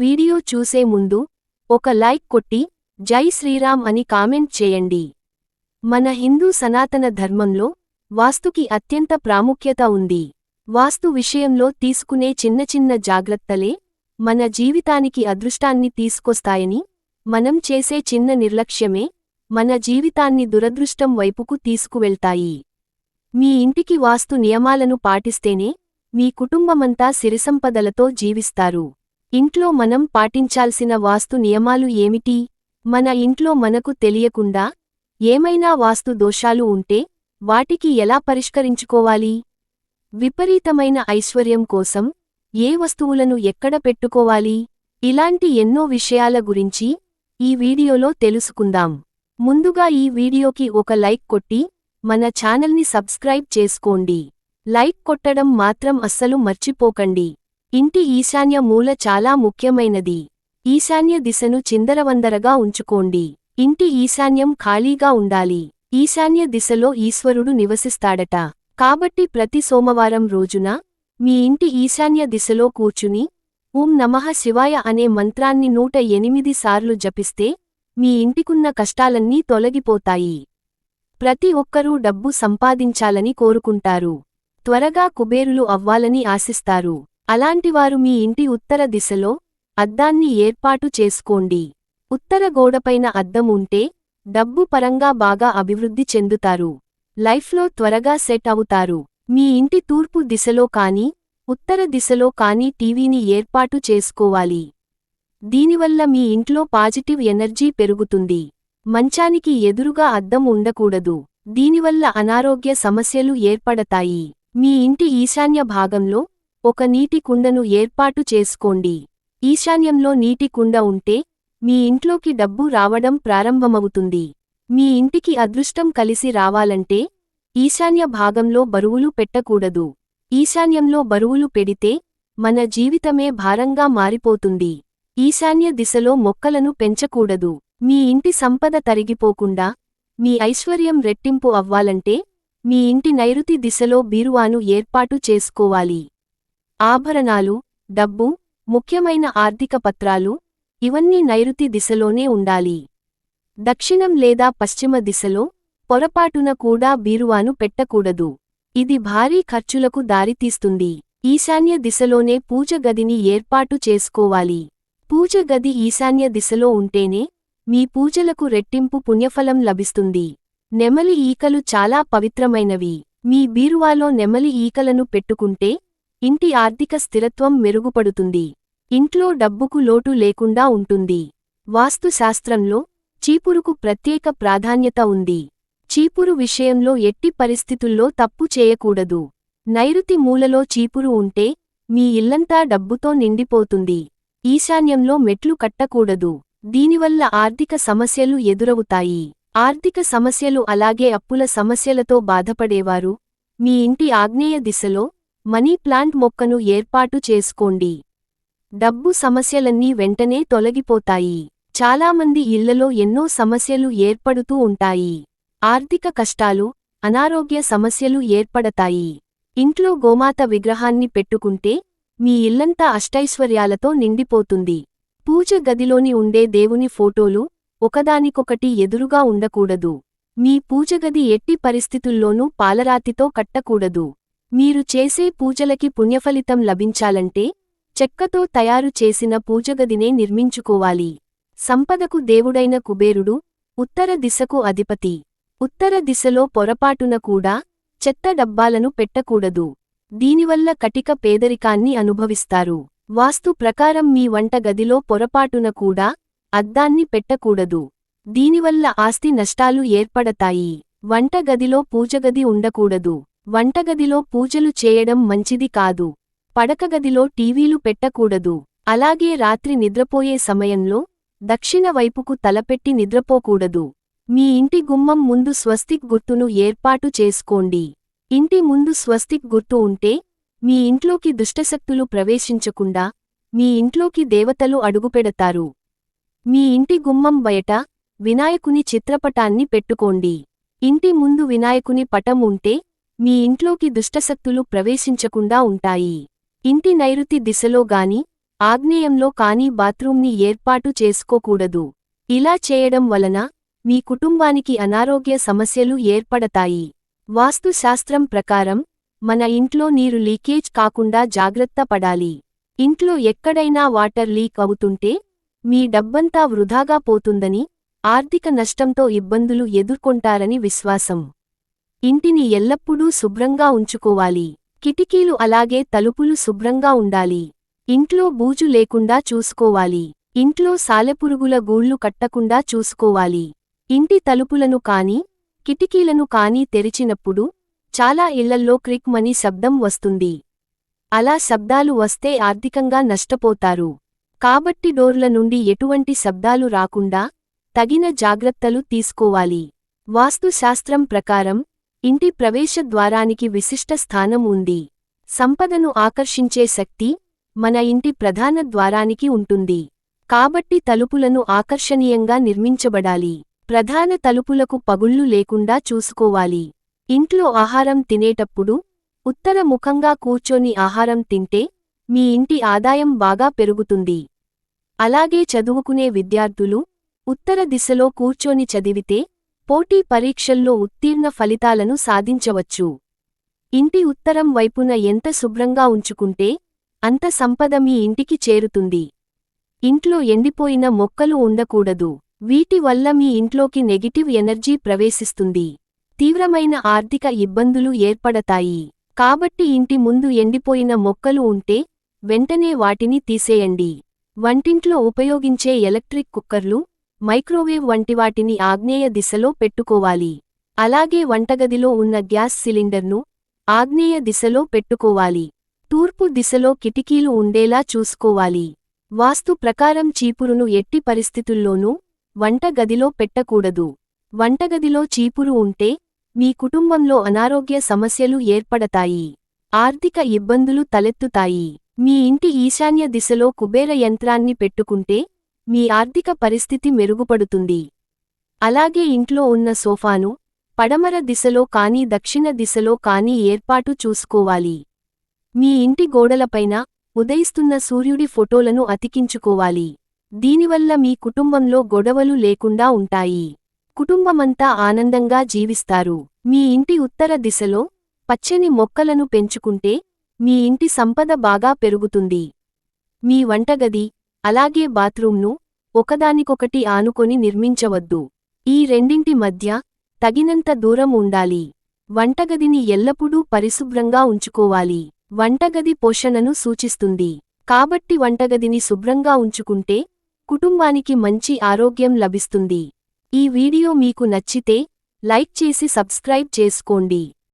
Video చూసే ముందు ఒక లైక్ కొట్టి జై శ్రీరామ్ అని కామెంట్ చేయండి. మన హిందూ సనాతన ధర్మంలో వాస్తుకి అత్యంత ప్రాముఖ్యత ఉంది. వాస్తు విషయంలో తీసుకునే చిన్న చిన్న జాగ్రత్తలే మన జీవితానికి అదృష్టాన్ని తీసుకొస్తాయని మనం చేసే చిన్న నిర్లక్ష్యమే మన జీవితాన్ని దురదృష్టం వైపుకు తీసుకువెళ్తాయి. మీ ఇంటికి వాస్తు నియమాలను పాటిస్తేనే మీ కుటుంబమంతా సిరిసంపదలతో జీవిస్తారు. ఇంట్లో మనం పాటించాల్సిన వాస్తు నియమాలు ఏమిటి? మన ఇంట్లో మనకు తెలియకుండా ఏమైనా వాస్తు దోషాలు ఉంటే వాటికి ఎలా పరిష్కరించుకోవాలి? విపరీతమైన ఐశ్వర్యం కోసం ఏ వస్తువులను ఎక్కడ పెట్టుకోవాలి? ఇలాంటి ఎన్నో విషయాల గురించి ఈ వీడియోలో తెలుసుకుందాం. ముందుగా ఈ వీడియోకి ఒక లైక్ కొట్టి మన ఛానల్ని సబ్స్క్రైబ్ చేసుకోండి. లైక్ కొట్టడం మాత్రం అస్సలు మర్చిపోకండి. ఇంటి ఈశాన్య మూల చాలా ముఖ్యమైనది. ఈశాన్య దిశను చిందరవందరగా ఉంచుకోండి. ఇంటి ఈశాన్యం ఖాళీగా ఉండాలి. ఈశాన్య దిశలో ఈశ్వరుడు నివసిస్తాడట. కాబట్టి ప్రతి సోమవారం రోజున మీ ఇంటి ఈశాన్య దిశలో కూర్చుని ఓం నమః శివాయ అనే మంత్రాన్ని నూట ఎనిమిది సార్లు జపిస్తే మీ ఇంటికున్న కష్టాలన్నీ తొలగిపోతాయి. ప్రతి ఒక్కరూ డబ్బు సంపాదించాలని కోరుకుంటారు. త్వరగా కుబేరులు అవ్వాలని ఆశిస్తారు. అలాంటివారు మీ ఇంటి ఉత్తర దిశలో అద్దాన్ని ఏర్పాటు చేసుకోండి. ఉత్తర గోడపైన అద్దం ఉంటే డబ్బు పరంగా బాగా అభివృద్ధి చెందుతారు. లైఫ్లో త్వరగా సెట్ అవుతారు. మీ ఇంటి తూర్పు దిశలో కానీ ఉత్తర దిశలో కానీ టీవీని ఏర్పాటు చేసుకోవాలి. దీనివల్ల మీ ఇంట్లో పాజిటివ్ ఎనర్జీ పెరుగుతుంది. మంచానికి ఎదురుగా అద్దం ఉండకూడదు. దీనివల్ల అనారోగ్య సమస్యలు ఏర్పడతాయి. మీ ఇంటి ఈశాన్య భాగంలో ఒక నీటి కుండను ఏర్పాటు చేసుకోండి. ఈశాన్యంలో నీటి కుండ ఉంటే మీ ఇంట్లోకి డబ్బు రావడం ప్రారంభమవుతుంది. మీ ఇంటికి అదృష్టం కలిసి రావాలంటే ఈశాన్య భాగంలో బరువులు పెట్టకూడదు. ఈశాన్యంలో బరువులు పెడితే మన జీవితమే భారంగా మారిపోతుంది. ఈశాన్య దిశలో మొక్కలను పెంచకూడదు. మీ ఇంటి సంపద తరిగిపోకుండా మీ ఐశ్వర్యం రెట్టింపు అవ్వాలంటే మీ ఇంటి నైరుతి దిశలో బీరువాను ఏర్పాటు చేసుకోవాలి. ఆభరణాలు డబ్బు ముఖ్యమైన ఆర్థిక పత్రాలు ఇవన్నీ నైరుతి దిశలోనే ఉండాలి. దక్షిణం లేదా పశ్చిమ దిశలో పొరపాటున కూడా బీరువాను పెట్టకూడదు. ఇది భారీ ఖర్చులకు దారితీస్తుంది. ఈశాన్య దిశలోనే పూజ గదిని ఏర్పాటు చేసుకోవాలి. పూజ గది ఈశాన్య దిశలో ఉంటేనే మీ పూజలకు రెట్టింపు పుణ్యఫలం లభిస్తుంది. నెమలి ఈకలు చాలా పవిత్రమైనవి. మీ బీరువాలో నెమలి ఈకలను పెట్టుకుంటే ఇంటి ఆర్థిక స్థిరత్వం మెరుగుపడుతుంది. ఇంట్లో డబ్బుకు లోటు లేకుండా ఉంటుంది. వాస్తుశాస్త్రంలో చీపురుకు ప్రత్యేక ప్రాధాన్యత ఉంది. చీపురు విషయంలో ఎట్టి పరిస్థితుల్లో తప్పు చేయకూడదు. నైరుతి మూలలో చీపురు ఉంటే మీ ఇల్లంతా డబ్బుతో నిండిపోతుంది. ఈశాన్యంలో మెట్లు కట్టకూడదు. దీనివల్ల ఆర్థిక సమస్యలు ఎదురవుతాయి. ఆర్థిక సమస్యలు అలాగే అప్పుల సమస్యలతో బాధపడేవారు. మీ ఇంటి ఆగ్నేయ దిశలో మనీ ప్లాంట్ మొక్కను ఏర్పాటు చేసుకోండి. డబ్బు సమస్యలన్నీ వెంటనే తొలగిపోతాయి. చాలామంది ఇళ్ళలో ఎన్నో సమస్యలు ఏర్పడుతూ ఉంటాయి. ఆర్థిక కష్టాలు అనారోగ్య సమస్యలు ఏర్పడతాయి. ఇంట్లో గోమాత విగ్రహాన్ని పెట్టుకుంటే మీ ఇల్లంతా అష్టైశ్వర్యాలతో నిండిపోతుంది. పూజ గదిలోని ఉండే దేవుని ఫోటోలు ఒకదానికొకటి ఎదురుగా ఉండకూడదు. మీ పూజగది ఎట్టి పరిస్థితుల్లోనూ పాలరాతితో కట్టకూడదు. మీరు చేసే పూజలకి పుణ్యఫలితం లభించాలంటే చెక్కతో తయారు చేసిన పూజగదినే నిర్మించుకోవాలి. సంపదకు దేవుడైన కుబేరుడు ఉత్తర దిశకు అధిపతి. ఉత్తర దిశలో పొరపాటున కూడా చెత్త డబ్బాలను పెట్టకూడదు. దీనివల్ల కటిక పేదరికాన్ని అనుభవిస్తారు. వాస్తు ప్రకారం మీ వంటగదిలో పొరపాటున కూడా అద్దాన్ని పెట్టకూడదు. దీనివల్ల ఆస్తి నష్టాలు ఏర్పడతాయి. వంటగదిలో పూజగది ఉండకూడదు. వంటగదిలో పూజలు చేయడం మంచిది కాదు. పడకగదిలో టీవీలు పెట్టకూడదు. అలాగే రాత్రి నిద్రపోయే సమయంలో దక్షిణ వైపుకు తలపెట్టి నిద్రపోకూడదు. మీ ఇంటి గుమ్మం ముందు స్వస్తిక్ గుర్తును ఏర్పాటు చేసుకోండి. ఇంటి ముందు స్వస్తిక్ గుర్తు ఉంటే మీ ఇంట్లోకి దుష్టశక్తులు ప్రవేశించకుండా మీ ఇంట్లోకి దేవతలు అడుగుపెడతారు. మీ ఇంటి గుమ్మం బయట వినాయకుని చిత్రపటాన్ని పెట్టుకోండి. ఇంటి ముందు వినాయకుని పటం ఉంటే మీ ఇంట్లోకి దుష్టశక్తులు ప్రవేశించకుండా ఉంటాయి. ఇంటి నైరుతి దిశలో గాని ఆగ్నేయంలో కానీ బాత్రూంని ఏర్పాటు చేసుకోకూడదు. ఇలా చేయడం వలన మీ కుటుంబానికి అనారోగ్య సమస్యలు ఏర్పడతాయి. వాస్తుశాస్త్రం ప్రకారం మన ఇంట్లో నీరు లీకేజ్ కాకుండా జాగ్రత్త పడాలి. ఇంట్లో ఎక్కడైనా వాటర్ లీక్ అవుతుంటే మీ డబ్బంతా వృధాగా పోతుందని ఆర్థిక నష్టంతో ఇబ్బందులు ఎదుర్కొంటారని విశ్వాసం. ఇంటిని ఎల్లప్పుడూ శుభ్రంగా ఉంచుకోవాలి. కిటికీలు అలాగే తలుపులు శుభ్రంగా ఉండాలి. ఇంట్లో బూజు లేకుండా చూసుకోవాలి. ఇంట్లో సాలెపురుగుల గూళ్ళు కట్టకుండా చూసుకోవాలి. ఇంటి తలుపులను కాని కిటికీలను కాని తెరిచినప్పుడు చాలా ఇళ్ళల్లో క్రిక్మని శబ్దం వస్తుంది. అలా శబ్దాలు వస్తే ఆర్థికంగా నష్టపోతారు. కాబట్టి డోర్ల నుండి ఎటువంటి శబ్దాలు రాకుండా తగిన జాగ్రత్తలు తీసుకోవాలి. వాస్తుశాస్త్రం ప్రకారం ఇంటి ప్రవేశ ద్వారానికి విశిష్ట స్థానం ఉంది. సంపదను ఆకర్షించే శక్తి మన ఇంటి ప్రధాన ద్వారానికి ఉంటుంది. కాబట్టి తలుపులను ఆకర్షణీయంగా నిర్మించబడాలి. ప్రధాన తలుపులకు పగుళ్ళు లేకుండా చూసుకోవాలి. ఇంట్లో ఆహారం తినేటప్పుడు ఉత్తర ముఖంగా కూర్చొని ఆహారం తింటే మీ ఇంటి ఆదాయం బాగా పెరుగుతుంది. అలాగే చదువుకునే విద్యార్థులు ఉత్తర దిశలో కూర్చొని చదివితే పోటీ పరీక్షల్లో ఉత్తీర్ణ ఫలితాలను సాధించవచ్చు. ఇంటి ఉత్తరం వైపున ఎంత శుభ్రంగా ఉంచుకుంటే అంత సంపద మీ ఇంటికి చేరుతుంది. ఇంట్లో ఎండిపోయిన మొక్కలు ఉండకూడదు. వీటి వల్ల మీ ఇంట్లోకి నెగిటివ్ ఎనర్జీ ప్రవేశిస్తుంది. తీవ్రమైన ఆర్థిక ఇబ్బందులు ఏర్పడతాయి. కాబట్టి ఇంటి ముందు ఎండిపోయిన మొక్కలు ఉంటే వెంటనే వాటిని తీసేయండి. వంటింట్లో ఉపయోగించే ఎలక్ట్రిక్ కుక్కర్లు మైక్రోవేవ్ వంటి వాటిని ఆగ్నేయ దిశలో పెట్టుకోవాలి. అలాగే వంటగదిలో ఉన్న గ్యాస్ సిలిండర్ను ఆగ్నేయ దిశలో పెట్టుకోవాలి. తూర్పు దిశలో కిటికీలు ఉండేలా చూసుకోవాలి. వాస్తు ప్రకారం చీపురును ఎట్టి పరిస్థితుల్లోనూ వంటగదిలో పెట్టకూడదు. వంటగదిలో చీపురు ఉంటే మీ కుటుంబంలో అనారోగ్య సమస్యలు ఏర్పడతాయి. ఆర్థిక ఇబ్బందులు తలెత్తుతాయి. మీ ఇంటి ఈశాన్య దిశలో కుబేర యంత్రాన్ని పెట్టుకుంటే మీ ఆర్థిక పరిస్థితి మెరుగుపడుతుంది. అలాగే ఇంట్లో ఉన్న సోఫాను పడమర దిశలో కానీ దక్షిణ దిశలో కానీ ఏర్పాటు చూసుకోవాలి. మీ ఇంటి గోడలపైన ఉదయిస్తున్న సూర్యుడి ఫోటోలను అతికించుకోవాలి. దీనివల్ల మీ కుటుంబంలో గొడవలు లేకుండా ఉంటాయి. కుటుంబమంతా ఆనందంగా జీవిస్తారు. మీ ఇంటి ఉత్తర దిశలో పచ్చని మొక్కలను పెంచుకుంటే మీ ఇంటి సంపద బాగా పెరుగుతుంది. మీ వంటగది అలాగే బాత్రూంను ఒకదానికొకటి ఆనుకొని నిర్మించవద్దు. ఈ రెండింటి మధ్య తగినంత దూరం ఉండాలి. వంటగదిని ఎల్లప్పుడూ పరిశుభ్రంగా ఉంచుకోవాలి. వంటగది పోషణను సూచిస్తుంది. కాబట్టి వంటగదిని శుభ్రంగా ఉంచుకుంటే కుటుంబానికి మంచి ఆరోగ్యం లభిస్తుంది. ఈ వీడియో మీకు నచ్చితే లైక్ చేసి సబ్స్క్రైబ్ చేసుకోండి.